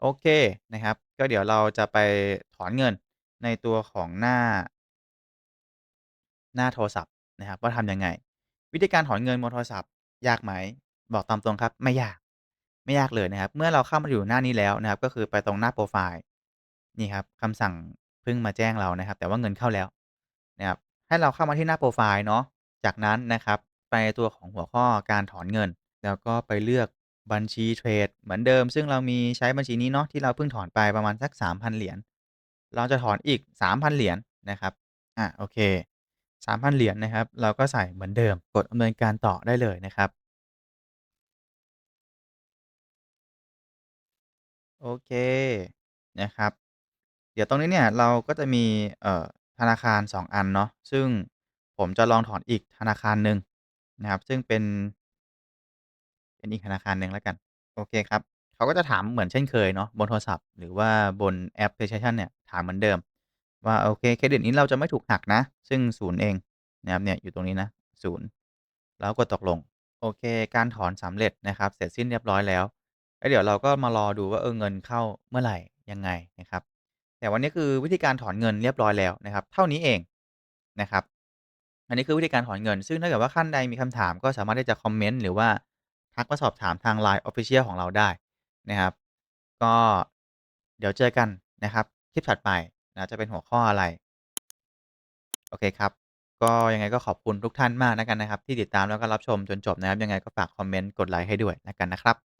โอเคนะครับ ก็เดี๋ยวเราจะไปถอนเงินในตัวของหน้า หน้าโทรศัพท์นะครับว่าทำยังไง วิธีการถอนเงินบนโทรศัพท์ยากไหม?บอกตามตรงครับ ไม่ยาก ไม่ยากเลยนะครับ เมื่อเราเข้ามาอยู่หน้านี้แล้วนะครับ ก็คือไปตรงหน้าโพรไฟล์นี่ครับคำสั่งเพิ่งมาแจ้งเรานะครับ แต่ว่าเงินเข้าแล้วนะครับให้เราเข้ามาที่หน้าโพรไฟล์เนาะจากนั้นนะครับ ไปตัวของหัวข้อการถอนเงิน แล้วก็ไปเลือก บัญชีเทรดเหมือนเดิม ซึ่งเรามีใช้บัญชีนี้เนาะที่เราเพิ่งถอนไปประมาณสัก 3,000 เหรียญเราจะถอนอีก 3,000 เหรียญนะครับอาโอเค 3,000 เหรียญนะครับ เราก็ใส่เหมือนเดิมกดดำเนินการต่อได้เลยนะครับโอเคนะครับ เดี๋ยวตรงนี้เนี่ยเราก็จะมีเอ่อธนาคาร 2 อันเนาะซึ่งผมจะลองถอนอีกธนาคารหนึ่งนะครับ ซึ่งเป็น เป็นอีกธนาคารหนึ่งแล้วกัน โอเคครับ เขาก็จะถามเหมือนเช่นเคยเนาะบนโทรศัพท์ หรือว่าบนแอปพลิเคชันเนี่ยถามเหมือนเดิม ว่าโอเคเครดิตนี้เราจะไม่ถูกหักนะ ซึ่ง0เองนะครับเนี่ยอยู่ตรงนี้นะ0แล้วกดตกลง โอเค การถอนสำเร็จนะครับ เสร็จสิ้นเรียบร้อยแล้วแล้วเดี๋ยวเราก็มารอดูว่าเออเงินเข้าเมื่อไหร่ยังไงนะครับ แต่วันนี้คือวิธีการถอนเงินเรียบร้อยแล้วนะครับ เท่านี้เองนะครับ อันนี้คือวิธีการถอนเงิน ซึ่งถ้าเกิดว่าท่านใดมีคำถามก็สามารถที่จะคอมเมนต์หรือว่า ทักมาสอบถามทาง LINE Official ของเราได้นะครับ ก็เดี๋ยวเจอกันนะครับ คลิปถัดไปนะจะเป็นหัวข้ออะไร โอเคครับ ก็ยังไงก็ขอบคุณทุกท่านมากนะกันนะครับ ที่ติดตามแล้วก็รับชมจนจบนะครับ ยังไงก็ฝากคอมเมนต์กดไลค์ให้ด้วยนะกันนะครับ